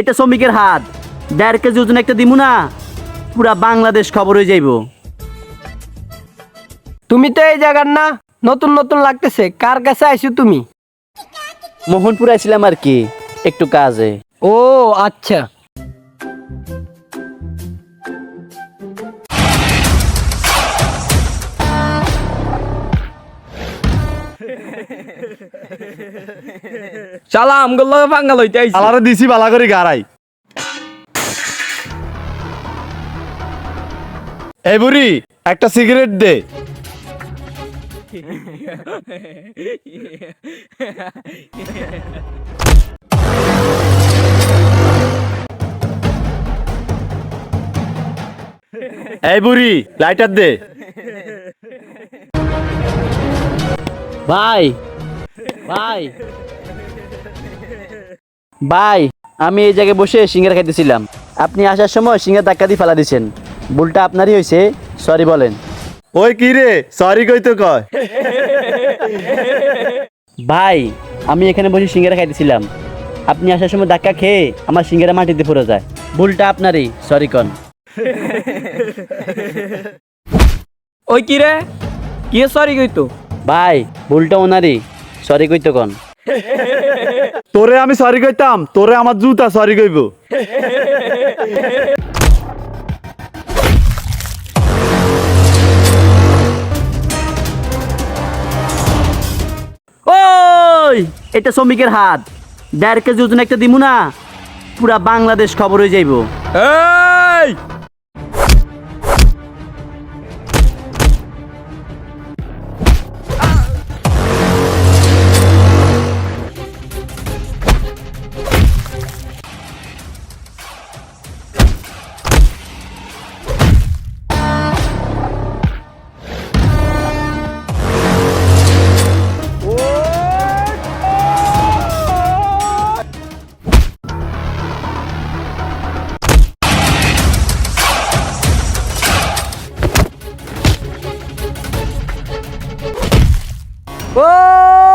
এটা শ্রমিকের হাত। দেড় কেজি ওজন একটা দিমু না পুরা বাংলাদেশ খবর হয়ে যাইব। তুমি তো এই জায়গার না নতুন নতুন লাগতেছে কার কাছে আইছো তুমি? মোহনপুর আইছিলাম আর কি একটু কাজে। ও আচ্ছা। শালা আমগুলো লগে পাঙ্গা লইতে আইছি। আলারে দিছি বালা করে গাড়াই। এই বুড়ি একটা সিগারেট দে। এই বুড়ি লাইটার দে। ভাই ভাই। ভাই আমি এই জায়গায় বসে সিঙ্গারা খাইতেছিলাম। আপনি আসার সময় সিঙ্গার ধাক্কা দিয়ে ফেলা দিছেন। ভুলটা আপনারই হয়েছে সরি বলেন। ওই কি রে সরি কই তো কয়? ভাই আমি এখানে বসে সিঙ্গারা খাইতেছিলাম। আপনি আসার সময় ধাক্কা খেয়ে আমার সিঙ্গারা মাটিতে পড়ে যায়। ভুলটা আপনারই সরি কন। ওই কি রে? কি সরি কইতো ভাই ভুলটা ওনারই। সরি কইতো কন? তোরে আমি সরি কইতাম তোরে আমার জুতা সরি কইব। ওই এটা শ্রমিকের হাত। দেড় কেজি ওজন একটা দিমু না পুরা বাংলাদেশ খবর হয়ে যাইব। এই ¡Oh!